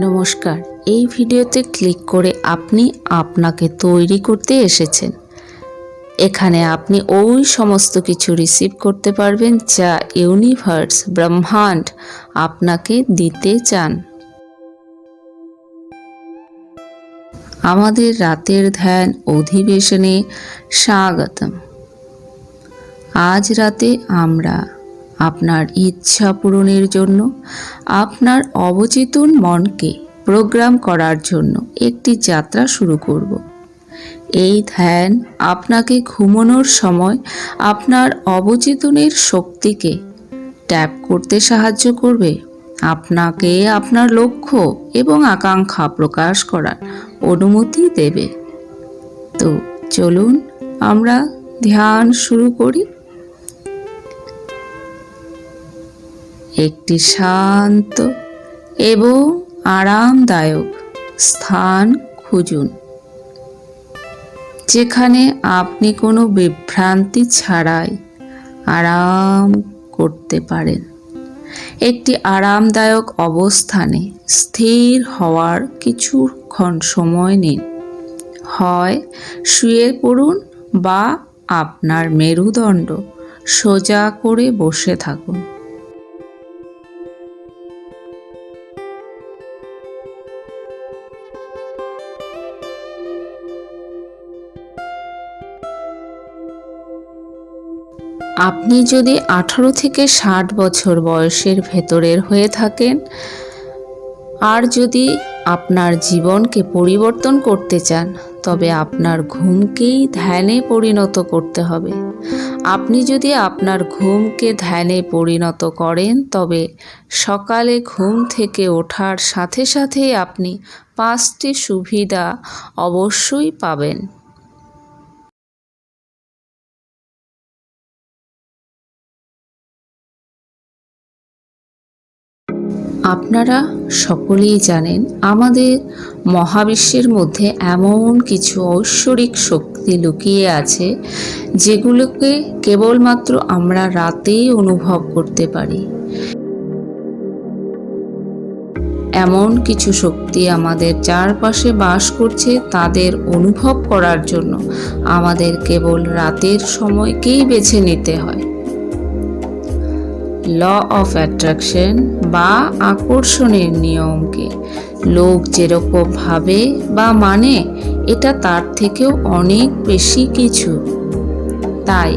নমস্কার। এই ভিডিওতে ক্লিক করে আপনি আপনাকে তৈরি করতে এসেছেন। এখানে আপনি ওই সমস্ত কিছু রিসিভ করতে পারবেন যা ইউনিভার্স ব্রহ্মাণ্ড আপনাকে দিতে চান। আমাদের রাতের ধ্যান অধিবেশনে স্বাগতম। আজ রাতে আমরা আপনার ইচ্ছা পূরণের জন্য, আপনার অবচেতন মনকে প্রোগ্রাম করার জন্য একটি যাত্রা শুরু করব। এই ধ্যান আপনাকে ঘুমানোর সময় আপনার অবচেতনের শক্তিকে ট্যাপ করতে সাহায্য করবে। আপনাকে আপনার লক্ষ্য এবং আকাঙ্ক্ষা প্রকাশ করার অনুমতি দেবে। তো চলুন আমরা ধ্যান শুরু করি। একটি শান্ত এবং আরামদায়ক স্থান খুঁজুন, যেখানে আপনি কোনো বিভ্রান্তি ছাড়াই আরাম করতে পারেন। একটি আরামদায়ক অবস্থানে স্থির হওয়ার কিছুক্ষণ সময় নিন। হয় শুয়ে পড়ুন বা আপনার মেরুদণ্ড সোজা করে বসে থাকুন। আপনি যদি আঠারো থেকে ষাট বছর বয়সের ভেতরের হয়ে থাকেন, আর যদি আপনার জীবনকে পরিবর্তন করতে চান, তবে আপনার ঘুমকেই ধ্যানে পরিণত করতে হবে। আপনি যদি আপনার ঘুমকে ধ্যানে পরিণত করেন, তবে সকালে ঘুম থেকে ওঠার সাথে সাথেই আপনি পাঁচটি সুবিধা অবশ্যই পাবেন। আপনারা সকলেই জানেন, আমাদের মহাবিশ্বের মধ্যে এমন কিছু ঐশ্বরিক শক্তি লুকিয়ে আছে, যেগুলোকে কেবলমাত্র আমরা রাতেই অনুভব করতে পারি। এমন কিছু শক্তি আমাদের চারপাশে বাস করছে তাদের অনুভব করার জন্য। আমাদের কেবল রাতের সময়কেই বেছে নিতে হয়। ল অফ অ্যাট্রাকশন বা আকর্ষণের নিয়মকে। লোক যেরকম ভাবে বা মানে এটা তার থেকেও অনেক বেশি কিছু। তাই,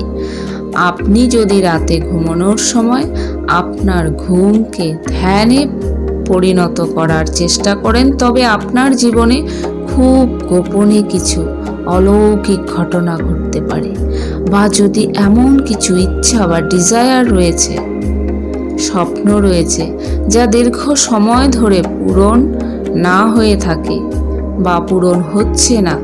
আপনি যদি রাতে ঘুমানোর সময় আপনার ঘুমকে ধ্যানে পরিণত করার চেষ্টা করেন, তবে আপনার জীবনে খুব গোপনে কিছু অলৌকিক ঘটনা ঘটতে পারে। বা যদি এমন কিছু ইচ্ছা বা ডিজায়ার রয়েছে স্বপ্ন রয়েছে, যা দীর্ঘ সময় ধরে পূরণ না হয়ে থাকে। বা পূরণ হচ্ছে না,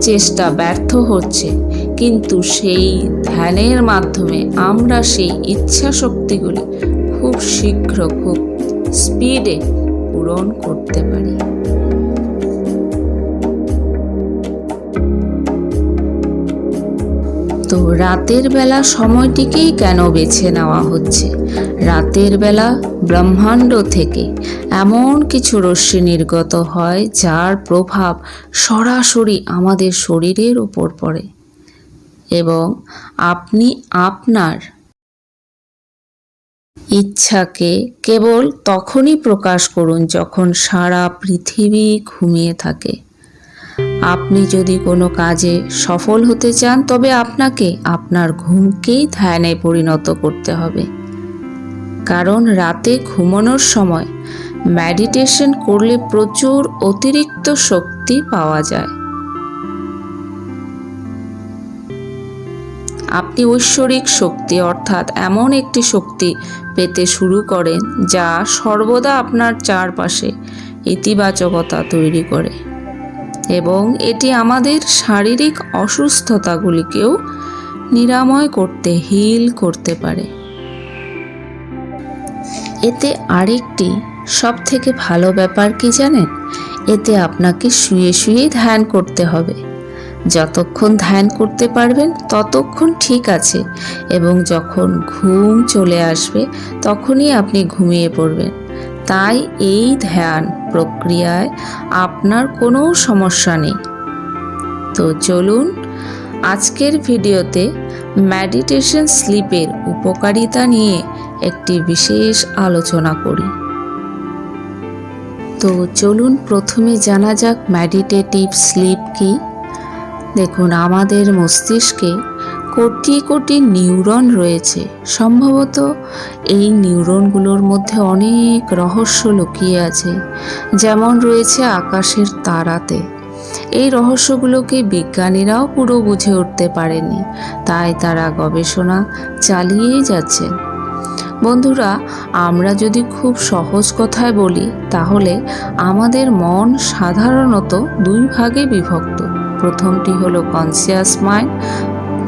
চেষ্টা ব্যর্থ হচ্ছে, কিন্তু সেই ধ্যানের মাধ্যমে আমরা সেই ইচ্ছা শক্তিগুলি খুব শীঘ্র খুব স্পিডে পূরণ করতে পারি। তো রাতের বেলা সময়টিকেই কেন বেছে নেওয়া হচ্ছে? রাতের বেলা ব্রহ্মাণ্ড থেকে এমন কিছু রশ্মি নির্গত হয় যার প্রভাব সরাসরি আমাদের শরীরের উপর পড়ে। এবং আপনি আপনার ইচ্ছাকে কেবল তখনই প্রকাশ করুন যখন সারা পৃথিবী ঘুমিয়ে থাকে। আপনি যদি কোনো কাজে সফল হতে চান, তবে আপনাকে আপনার ঘুমকেই ধ্যানে পরিণত করতে হবে। কারণ রাতে ঘুমানোর সময় মেডিটেশন করলে প্রচুর অতিরিক্ত শক্তি পাওয়া যায়। আপনি ঐশ্বরিক শক্তি অর্থাৎ এমন একটি শক্তি পেতে শুরু করেন, যা সর্বদা আপনার চারপাশে ইতিবাচকতা তৈরি করে। এবং এটি আমাদের শারীরিক অসুস্থতাগুলিকেও নিরাময় করতে হিল করতে পারে। এতে আরেকটি সব থেকে ভালো ব্যাপার কি জানেন? এতে আপনাকে শুয়ে শুয়েই ধ্যান করতে হবে। যতক্ষণ ধ্যান করতে পারবেন, ততক্ষণ ঠিক আছে এবং যখন ঘুম চলে আসবে, তখনই আপনি ঘুমিয়ে পড়বেন। তাই এই ধ্যান প্রক্রিয়ায় আপনার কোনো সমস্যা নেই। তো চলুন আজকের ভিডিওতে মেডিটেশন স্লিপের উপকারিতা নিয়ে একটি বিশেষ আলোচনা করি। তো চলুন প্রথমে জানা যাক মেডিটেটিভ স্লিপ কি। দেখুন, আমাদের মস্তিষ্কে কোটি কোটি নিউরন রয়েছে। সম্ভবত এই নিউরনগুলোর মধ্যে অনেক রহস্য লুকিয়ে আছে, যেমন রয়েছে আকাশের তারাতে। এই রহস্যগুলোকে বিজ্ঞানীরাও পুরো বুঝে উঠতে পারেনি, তাই তারা গবেষণা চালিয়েই যাচ্ছেন বন্ধুরা, আমরা যদি খুব সহজ কথায় বলি, তাহলে আমাদের মন সাধারণত দুই ভাগে বিভক্ত। প্রথমটি হলো কনসিয়াস মাইন্ড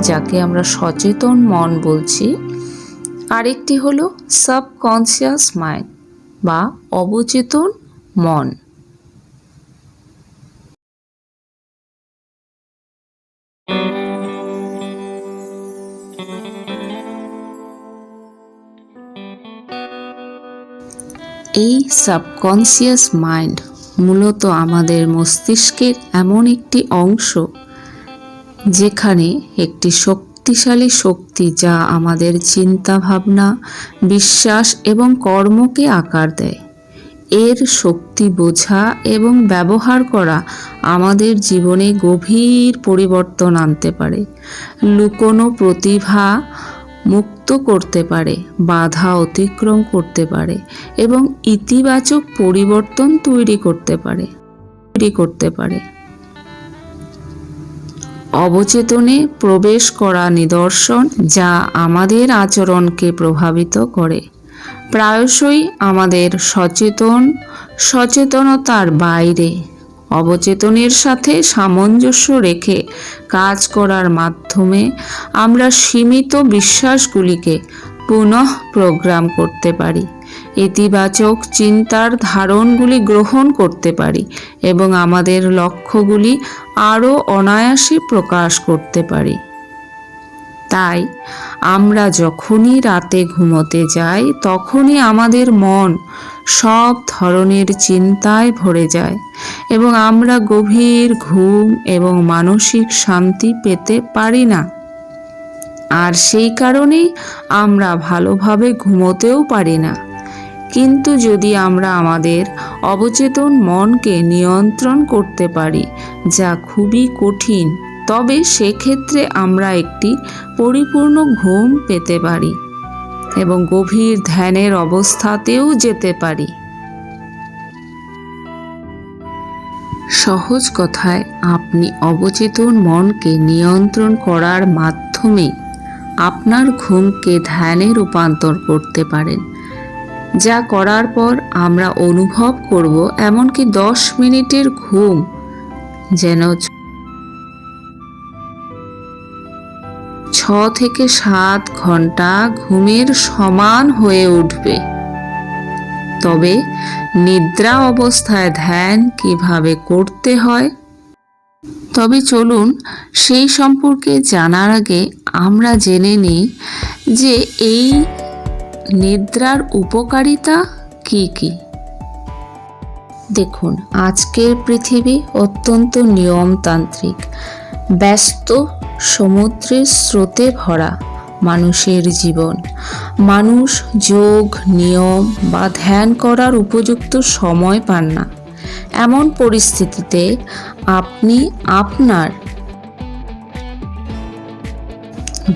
যাকে আমরা সচেতন মন বলছি, আরেকটি হলো সাবকনসিয়াস মাইন্ড বা অবচেতন মন। এই সাবকনসিয়াস মাইন্ড মূলত আমাদের মস্তিষ্কের এমন একটি অংশ যেখানে একটি শক্তিশালী শক্তি যা আমাদের চিন্তা ভাবনা বিশ্বাস এবং কর্মকে আকার দেয়। এর শক্তি বোঝা এবং ব্যবহার করা আমাদের জীবনে গভীর পরিবর্তন আনতে পারে, লুকোনো প্রতিভা মুক্ত করতে পারে, বাধা অতিক্রম করতে পারে এবং ইতিবাচক পরিবর্তন তৈরি করতে পারে, তৈরি করতে পারে। অবচেতনে প্রবেশ করা নিদর্শন যা আমাদের আচরণকে প্রভাবিত করে। প্রায়শই আমাদের সচেতন, সচেতনতার বাইরে, অবচেতনের সাথে সামঞ্জস্য রেখে কাজ করার মাধ্যমে আমরা সীমিত বিশ্বাসগুলিকে পুনঃ প্রোগ্রাম করতে পারি। ইতিবাচক চিন্তার ধারণগুলি গ্রহণ করতে পারি এবং আমাদের লক্ষ্যগুলি আরও অনায়াসে প্রকাশ করতে পারি। তাই আমরা যখনই রাতে ঘুমোতে যাই, তখনই আমাদের মন সব ধরনের চিন্তায় ভরে যায় এবং আমরা গভীর ঘুম এবং মানসিক শান্তি পেতে পারি না। আর সেই কারণেই আমরা ভালোভাবে ঘুমোতেও পারি না। কিন্তু যদি আমরা আমাদের অবচেতন মনকে নিয়ন্ত্রণ করতে পারি, যা খুবই কঠিন, তবে সেক্ষেত্রে আমরা একটি পরিপূর্ণ ঘুম পেতে পারি এবং গভীর ধ্যানের অবস্থাতেও যেতে পারি। সহজ কথায়, আপনি অবচেতন মনকে নিয়ন্ত্রণ করার মাধ্যমে আপনার ঘুমকে ধ্যানে রূপান্তর করতে পারেন। যা করার পর আমরা অনুভব করব এমনকি দশ মিনিটের ঘুম যেন ছ থেকে সাত ঘণ্টা ঘুমের সমান হয়ে উঠবে। তবে নিদ্রা অবস্থায় ধ্যান কীভাবে করতে হয়? তবে চলুন সেই সম্পর্কে জানার আগে আমরা জেনে নিই যে এই নিদ্রার উপকারিতা কি কি? দেখুন, আজকের পৃথিবী অত্যন্ত নিয়মতান্ত্রিক। ব্যস্ত, সমুদ্রের স্রোতে ভরা মানুষের জীবন। মানুষ যোগ, নিয়ম বা ধ্যান করার উপযুক্ত সময় পান না। এমন পরিস্থিতিতে আপনি আপনার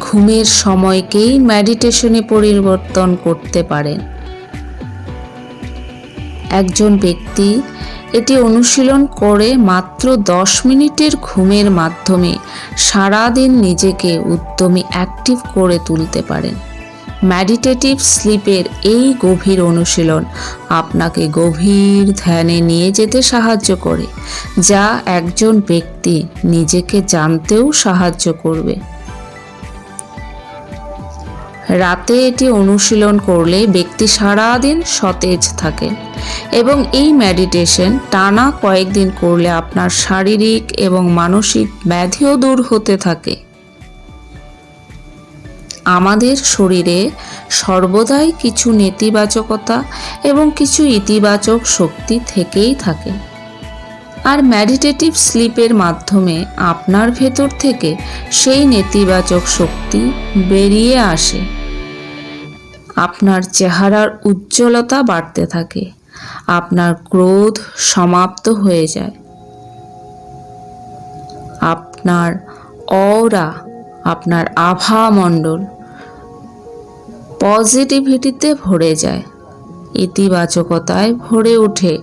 ঘুমের সময়কেই মেডিটেশনে পরিবর্তন করতে পারেন একজন ব্যক্তি এটি অনুশীলন করে মাত্র দশ মিনিটের ঘুমের মাধ্যমে সারাদিন নিজেকে উদ্যমী অ্যাক্টিভ করে তুলতে পারেন। মেডিটেটিভ স্লিপের এই গভীর অনুশীলন আপনাকে গভীর ধ্যানে নিয়ে যেতে সাহায্য করে, যা একজন ব্যক্তি নিজেকে জানতেও সাহায্য করবে। রাতে এটি অনুশীলন করলে ব্যক্তি সারাদিন সতেজ থাকে। এবং এই মেডিটেশন টানা কয়েকদিন করলে আপনার শারীরিক এবং মানসিক ব্যাধিও দূর হতে থাকে। আমাদের শরীরে সর্বদাই কিছু নেতিবাচকতা এবং কিছু ইতিবাচক শক্তি থেকেই থাকে। আর মেডিটেটিভ স্লিপের মাধ্যমে আপনার ভেতর থেকে সেই নেতিবাচক শক্তি বেরিয়ে আসে। আপনার চেহারার উজ্জ্বলতা বাড়তে থাকে। আপনার ক্রোধ সমাপ্ত হয়ে যায়। আপনার অরা আপনার আভা মণ্ডল পজিটিভিটিতে ভরে যায়। ইতিবাচকতায় ভরে ওঠে।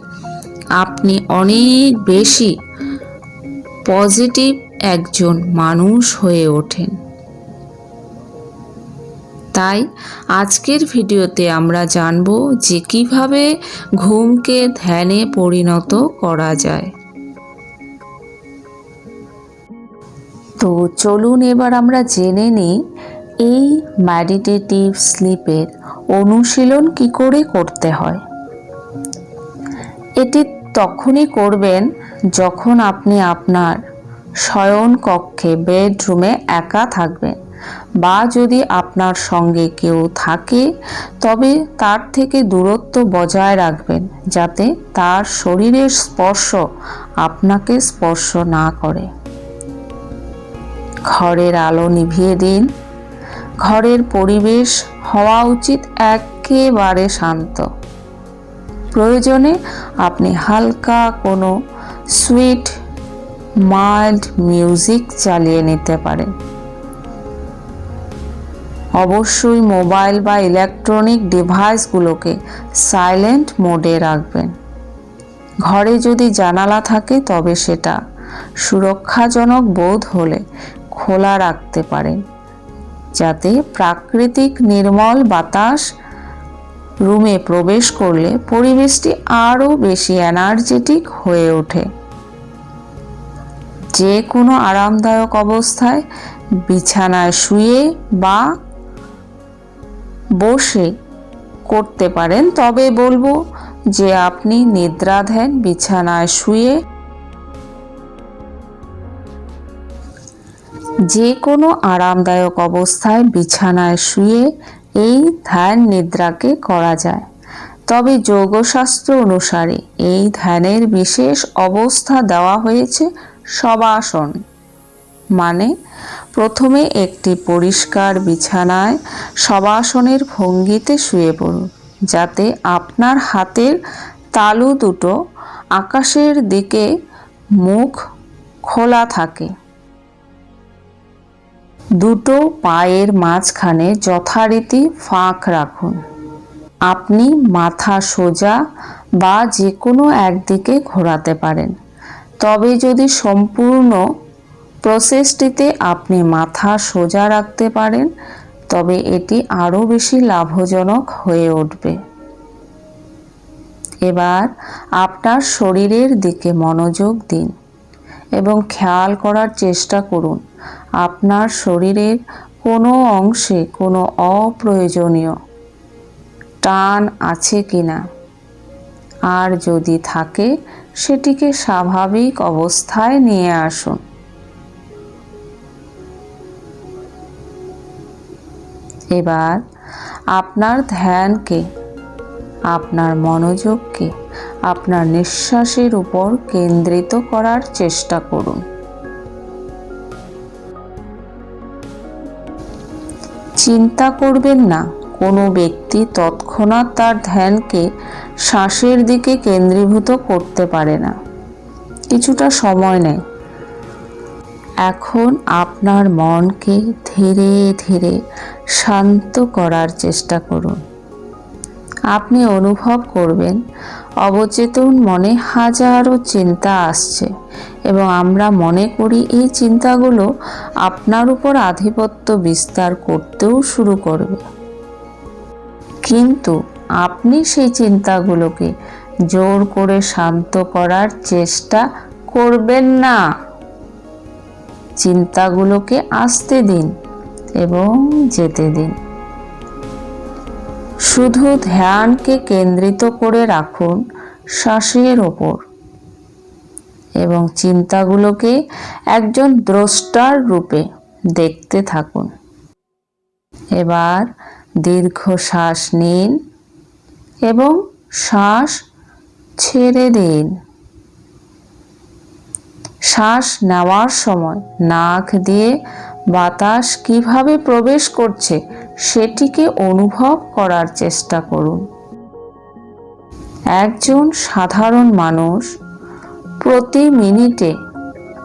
আপনি অনেক বেশি পজিটিভ একজন মানুষ হয়ে ওঠেন। তাই আজকের ভিডিওতে আমরা জানব যে কীভাবে ঘুমকে ধ্যানে পরিণত করা যায়। তো চলুন এবার আমরা জেনে নিই, এই মেডিটেটিভ স্লিপের অনুশীলন কি করে করতে হয়? এটি তখনই করবেন যখন আপনি আপনার শয়ন কক্ষে বেডরুমে একা থাকবেন। বা যদি আপনার সঙ্গে কেউ থাকে, তবে তার থেকে দূরত্ব বজায় রাখবেন যাতে তার শরীরের স্পর্শ আপনাকে স্পর্শ না করে। ঘরের আলো নিভিয়ে দিন। ঘরের পরিবেশ হওয়া উচিত একেবারে শান্ত। প্রয়োজনে আপনি হালকা কোনো সুইট, মাইল্ড মিউজিক চালিয়ে নিতে পারেন। অবশ্যই মোবাইল বা ইলেকট্রনিক ডিভাইসগুলোকে সাইলেন্ট মোডে রাখবেন। ঘরে যদি জানালা থাকে তবে সেটা সুরক্ষাজনক বোধ হলে খোলা রাখতে পারেন, যাতে প্রাকৃতিক নির্মল বাতাস রুমে প্রবেশ করলে পরিবেশটি আরও বেশি এনার্জেটিক হয়ে ওঠে। যে কোনো আরামদায়ক অবস্থায় বিছানায় শুয়ে বা বসে করতে পারেন। তবে বলব যে আপনি নিদ্রা ধ্যান বিছানায় শুয়ে যে কোনো আরামদায়ক অবস্থায় বিছানায় শুয়ে এই ধ্যান নিদ্রাকে করা যায়। তবে যোগশাস্ত্র অনুসারে এই ধ্যানের বিশেষ অবস্থা দেওয়া হয়েছে সবাসন মানে প্রথমে একটি পরিষ্কার বিছানায় সবাসনের ভঙ্গিতে শুয়ে পড়ুন যাতে আপনার হাতের তালু দুটো আকাশের দিকে মুখ খোলা থাকে। দুটো পায়ের মাঝখানে যথারীতি ফাঁক রাখুন। আপনি মাথা সোজা বা যে কোনো একদিকে ঘোরাতে পারেন। তবে যদি সম্পূর্ণ প্রসেসটিতে আপনি মাথা সোজা রাখতে পারেন, তবে এটি আরও বেশি লাভজনক হয়ে উঠবে। এবার আপনার শরীরের দিকে মনোযোগ দিন এবং খেয়াল করার চেষ্টা করুন, আপনার শরীরের কোনো অংশে কোনো অপ্রয়োজনীয় টান আছে কি না আর যদি থাকে, সেটিকে স্বাভাবিক অবস্থায় নিয়ে আসুন। এবার আপনার ধ্যানকে, আপনার মনোযোগকে, আপনার নিঃশ্বাসের উপর কেন্দ্রিত করার চেষ্টা করুন। চিন্তা করবেন না, কোনো ব্যক্তি তৎক্ষণাৎ তার ধ্যানকে শ্বাসের দিকে কেন্দ্রীভূত করতে পারে না। কিছুটা সময় নেয়। এখন আপনার মনকে ধীরে ধীরে শান্ত করার চেষ্টা করুন। আপনি অনুভব করবেন, অবচেতন মনে হাজারো চিন্তা আসছে এবং আমরা মনে করি এই চিন্তাগুলো আপনার উপর আধিপত্য বিস্তার করতেও শুরু করবে। কিন্তু আপনি সেই চিন্তাগুলোকে জোর করে শান্ত করার চেষ্টা করবেন না। চিন্তাগুলোকে আসতে দিন এবং যেতে দিন। শুধু ধ্যানকে কেন্দ্রিত করে রাখুন শ্বাসের ওপর এবং চিন্তাগুলোকে একজন দ্রষ্টার রূপে দেখতে থাকুন। এবার দীর্ঘ শ্বাস নিন এবং শ্বাস ছেড়ে দিন। শ্বাস নেওয়ার সময় নাক দিয়ে বাতাস কীভাবে প্রবেশ করছে সেটিকে অনুভব করার চেষ্টা করুন। একজন সাধারণ মানুষ প্রতি মিনিটে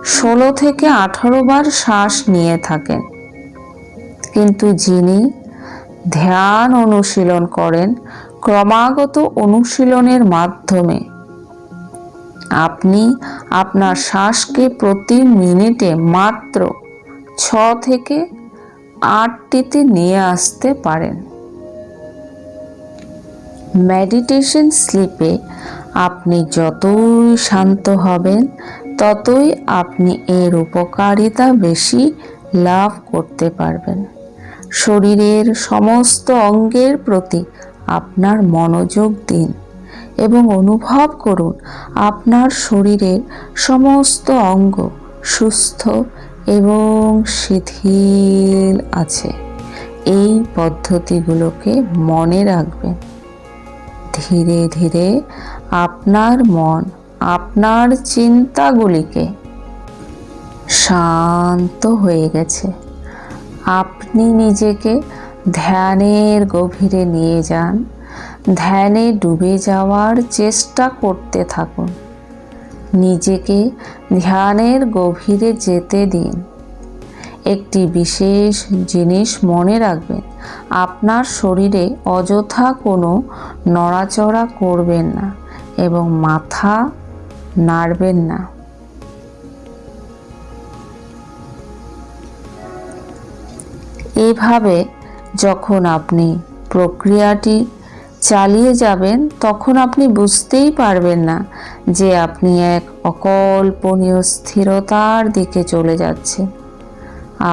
ষোলো থেকে আঠারো বার শ্বাস নিয়ে থাকেন। কিন্তু যিনি ধ্যান অনুশীলন করেন, ক্রমাগত অনুশীলনের মাধ্যমে আপনি আপনার শ্বাসকে প্রতি মিনিটে মাত্র ছ থেকে আটটিতে নিয়ে আসতে পারেন। মেডিটেশন স্লিপে আপনি যতই শান্ত হবেন, ততই আপনি এর উপকারিতা বেশি লাভ করতে পারবেন। শরীরের সমস্ত অঙ্গের প্রতি আপনার মনোযোগ দিন। এবং অনুভব করুন আপনার শরীরের সমস্ত অঙ্গ সুস্থ এবং শিথিল আছে। এই পদ্ধতিগুলোকে মনে রাখবেন। ধীরে ধীরে আপনার মন, আপনার চিন্তাগুলিকে শান্ত হয়ে গেছে। আপনি নিজেকে ধ্যানের গভীরে নিয়ে যান। ধ্যানে ডুবে যাওয়ার চেষ্টা করতে থাকুন। নিজেকে ধ্যানের গভীরে যেতে দিন। একটি বিশেষ জিনিস মনে রাখবেন, আপনার শরীরে অযথা কোনো নড়াচড়া করবেন না এবং মাথা নাড়বেন না। এভাবে যখন আপনি প্রক্রিয়াটি চালিয়ে যাবেন, তখন আপনি বুঝতেই পারবেন না যে আপনি এক অকল্পনীয় স্থিরতার দিকে চলে যাচ্ছেন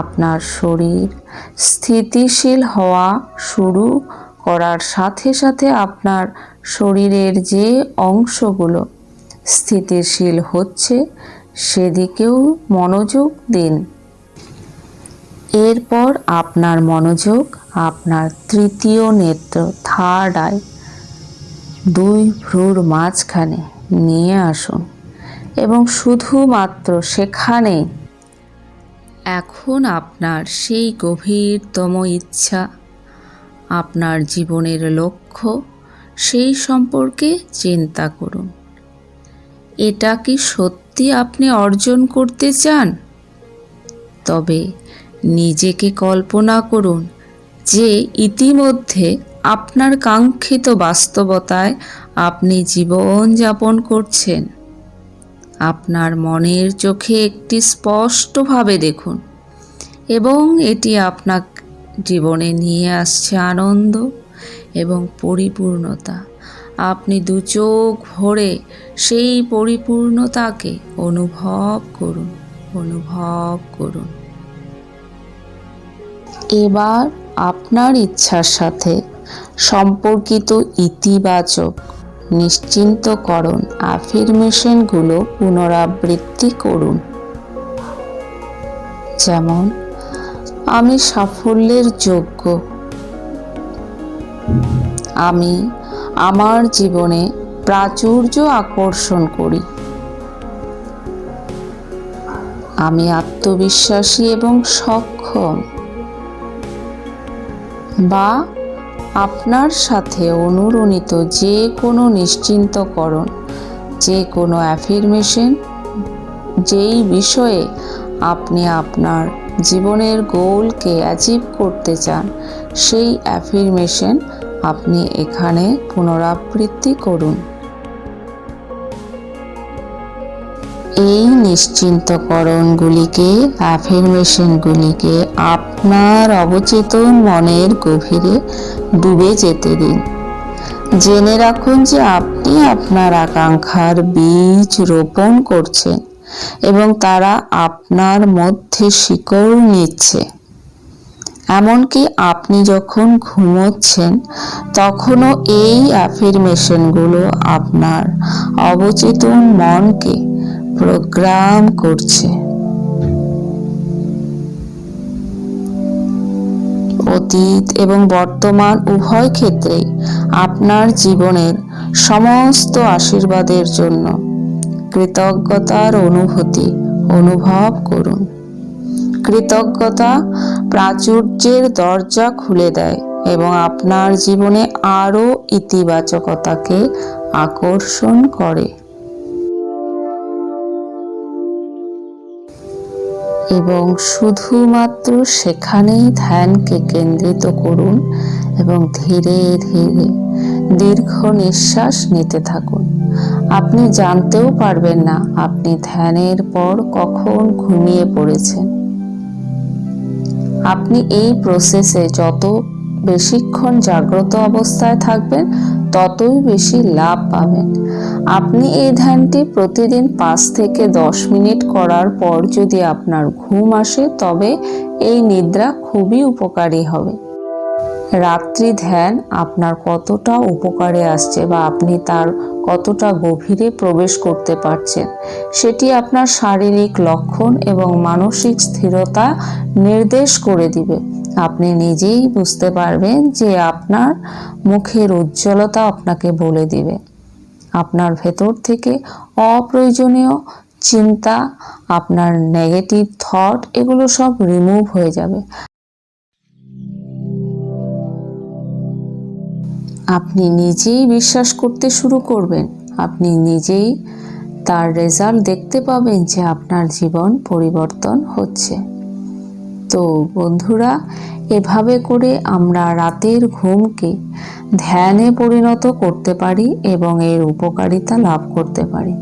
আপনার শরীর স্থিতিশীল হওয়া শুরু করার সাথে সাথে আপনার শরীরের যে অংশগুলো স্থিতিশীল হচ্ছে, সেদিকেও মনোযোগ দিন। এরপর আপনার মনোযোগ, আপনার তৃতীয় নেত্র থার্ড আই দুই ভ্রুর মাঝখানে নিয়ে আসুন। এবং শুধুমাত্র সেখানে এখন আপনার সেই গভীরতম ইচ্ছা, আপনার জীবনের লক্ষ্য, সেই সম্পর্কে চিন্তা করুন। এটা কি সত্যি আপনি অর্জন করতে চান? তবে নিজেকে কল্পনা করুন যে ইতিমধ্যে আপনার কাঙ্ক্ষিত বাস্তবতায় আপনি জীবন যাপন করছেন। আপনার মনের চোখে একটি স্পষ্টভাবে দেখুন এবং এটি আপনার জীবনে নিয়ে আসছে আনন্দ এবং পরিপূর্ণতা। আপনি দু চোখ ভরে সেই পরিপূর্ণতাকে অনুভব করুন অনুভব করুন। এবার আপনার ইচ্ছার সাথে সম্পর্কিত ইতিবাচক নিশ্চিন্তকরণ অ্যাফিরমেশনগুলো পুনরাবৃত্তি করুন। যেমন, আমি সাফল্যের যোগ্য। আমি আমার জীবনে প্রাচুর্য আকর্ষণ করি। আমি আত্মবিশ্বাসী এবং সক্ষম। বা আপনার সাথে অনুরণিত যে কোনো নিশ্চিন্তকরণ, যে কোনো অ্যাফিরমেশন যেই বিষয়ে আপনি আপনার জীবনের গোলকে অ্যাচিভ করতে চান, সেই অ্যাফিরমেশন আপনি এখানে পুনরাবৃত্তি করুন। নিশ্চিন্তকরণগুলিকে অ্যাফিরমেশনগুলিকে আপনার অবচেতন মনের গভীরে ডুবে যেতে দিন। জেনে রাখুন যে আপনি আপনার আকাঙ্ক্ষার বীজ রোপণ করছেন এবং তারা আপনার মধ্যে শিকড় নিচ্ছে। এমনকি আপনি যখন ঘুমোচ্ছেন, তখনও এই অ্যাফিরমেশনগুলো আপনার অবচেতন মনকে প্রোগ্রাম করছে। অতীত এবং বর্তমান উভয় ক্ষেত্রেই আপনার জীবনের সমস্ত আশীর্বাদের জন্য কৃতজ্ঞতার অনুভূতি অনুভব করুন। কৃতজ্ঞতা প্রাচুর্যের দরজা খুলে দেয় এবং আপনার জীবনে আরও ইতিবাচকতাকে আকর্ষণ করে। এবং শুধুমাত্র সেখানেই ধ্যানকে কেন্দ্রিত করুন এবং ধীরে ধীরে দীর্ঘ নিঃশ্বাস নিতে থাকুন। আপনি জানতেও পারবেন না আপনি ধ্যানের পর কখন ঘুমিয়ে পড়েছেন। আপনি এই প্রসেসে যত বেশিক্ষণ জাগ্রত অবস্থায় থাকবেন, ততই বেশি লাভ পাবেন। আপনি এই ধ্যানটি প্রতিদিন পাঁচ থেকে দশ মিনিট করার পর যদি আপনার ঘুম আসে, তবে এই নিদ্রা খুবই উপকারী হবে। রাত্রি ধ্যান আপনার কতটা উপকারে আসছে বা আপনি তার কতটা গভীরে প্রবেশ করতে পারছেন, সেটি আপনার শারীরিক লক্ষণ এবং মানসিক স্থিরতা নির্দেশ করে দিবে। আপনি নিজেই বুঝতে পারবেন যে আপনার মুখের উজ্জ্বলতা আপনাকে বলে দিবে। আপনার ভেতর থেকে অপ্রয়োজনীয় চিন্তা, আপনার নেগেটিভ থট এগুলো সব রিমুভ হয়ে যাবে। আপনি নিজেই বিশ্বাস করতে শুরু করবেন। আপনি নিজেই তার রেজাল্ট দেখতে পাবেন যে আপনার জীবন পরিবর্তন হচ্ছে। তো বন্ধুরা, এভাবে করে আমরা রাতের ঘুমকে ধ্যানে পরিণত করতে পারি এবং এর উপকারিতা লাভ করতে পারি।